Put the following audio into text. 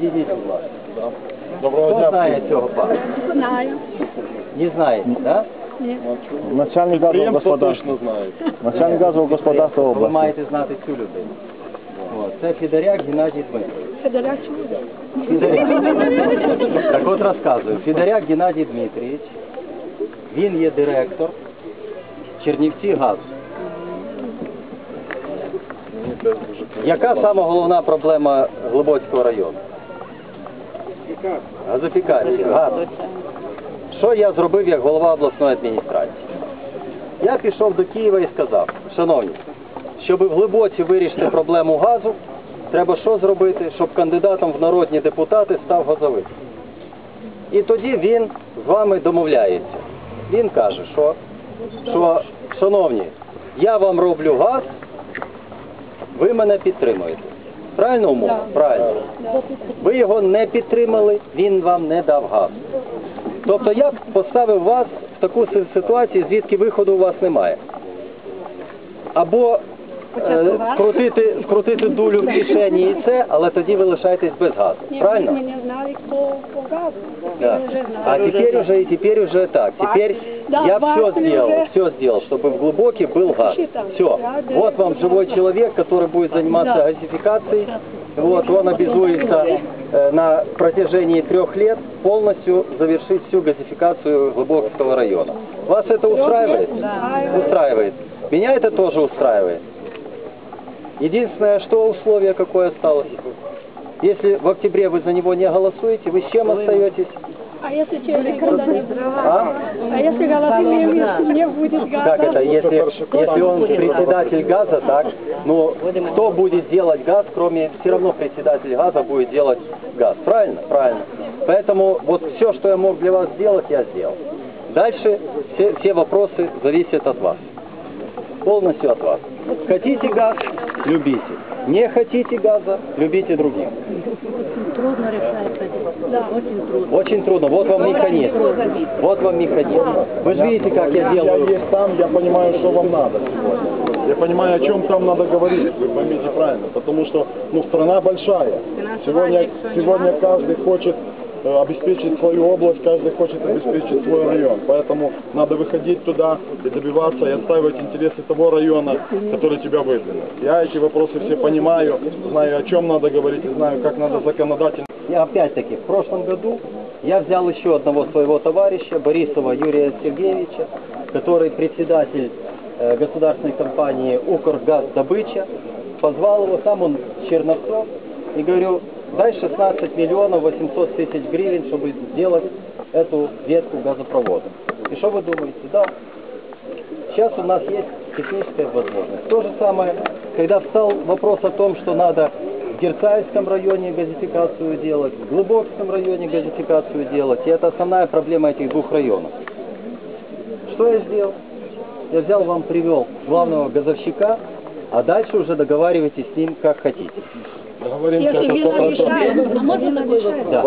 Підійдіть, будь ласка. Доброго Хто дня. знає цього пана? Знаю. Не знаєте, так? Ні. Начальник газового господарства. точно. Начальник газового господарства Ви області. маєте знати цю людину. От. Це Федоряк Геннадій Дмитрович. Федоряк чудо. Федоряк. Так от розказую. Федоряк Геннадій Дмитрійович, він є директор Чернівці газу. Яка сама головна проблема Глибоцького району? Газифікація. Газ. Що я зробив як голова обласної адміністрації? Я пішов до Києва і сказав, шановні, щоб в Глибоці вирішити проблему газу, треба що зробити, щоб кандидатом в народні депутати став газовик. І тоді він з вами домовляється. Він каже, що, що шановні, я вам роблю газ, ви мене підтримуєте. Правильно умова? Правильно. Ви його не підтримали, він вам не дав газ. Тобто я поставив вас в таку ситуацію, звідки виходу у вас немає. Або е, вкрутити, вкрутити дулю в кишені і це, але тоді ви лишаєтесь без газу. Ні, Правильно? ви мене знали по, по газу. Да. Ви вже А знали. теперь уже, и теперь уже так. Теперь Да, я вас все уже- сделал, все сделал, чтобы в глубокий был газ. Считал. Все. Да, да, Вот вам да. живой человек, который будет заниматься Да. газификацией. Вот, он обязуется э, на протяжении трех лет полностью завершить всю газификацию Глубокого района. Вас это устраивает? Да. Устраивает. Меня это тоже устраивает. Единственное, что условие какое осталось? Если в октябре вы за него не голосуете, вы с чем остаетесь? А если через года не А? А если голосуем, не будет газа? Как это, если, если он председатель газа, так, ну, кто будет делать газ, кроме, все равно председатель газа будет делать газ, правильно? Правильно. Поэтому вот все, что я мог для вас сделать, я сделал. Дальше все, все вопросы зависят от вас. Полностью от вас. Хотите газ, любите. Не хотите газа, любите других. Трудно решать это. Да. Очень трудно. Очень трудно. Вот вам механизм. Вот вам механизм. Вы же видите, как я Я делаю. есть там, я понимаю, что вам надо сегодня. Я понимаю, о чем там надо говорить, вы поймите правильно. Потому что ну, страна большая. Сегодня, сегодня каждый хочет обеспечить свою область, каждый хочет обеспечить свой район. Поэтому надо выходить туда и добиваться и отстаивать интересы того района, который тебя выдвинул. Я эти вопросы все понимаю, знаю, о чем надо говорить, и знаю, как надо законодательно. И опять-таки, в прошлом году я взял еще одного своего товарища, Борисова Юрия Сергеевича, который председатель э, государственной компании «Укргаздобыча», позвал его, сам он Черновцов, и говорю, дай 16 миллионов 800 тысяч гривен, чтобы сделать эту ветку газопровода. И что вы думаете? Да, Сейчас у нас есть техническая возможность. То же самое, когда встал вопрос о том, что надо в Герцаевском районе газификацию делать, в Глубокском районе газификацию делать, и это основная проблема этих двух районов. Что я сделал? Я взял вам, привел главного газовщика, а дальше уже договаривайтесь с ним как хотите. Если это вина 100%. решает, а можно вопрос? Да.